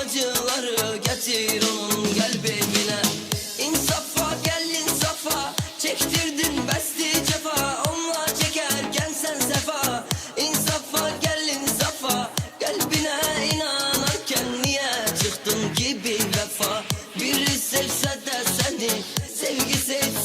acıları getir onun kalbine İnsafa gel insafa çektirdin besti cefa. Onunla çekerken sen sefa. İnsafa gel insafa kalbine inanarken Niye çıktın gibi vefa? Biri sevse de seni sevgi sevdi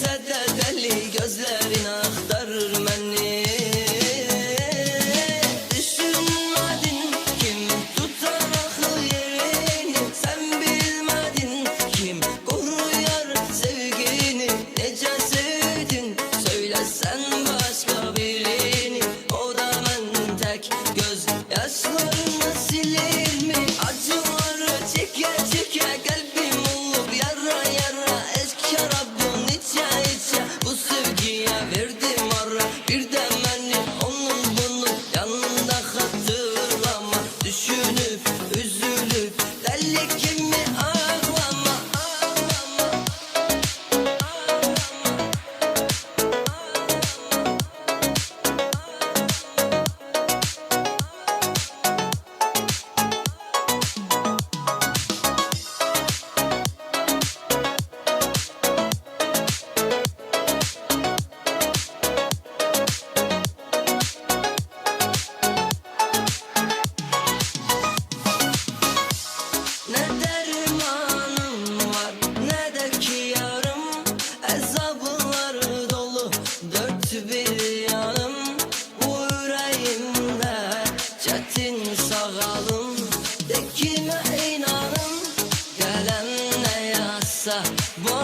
dança.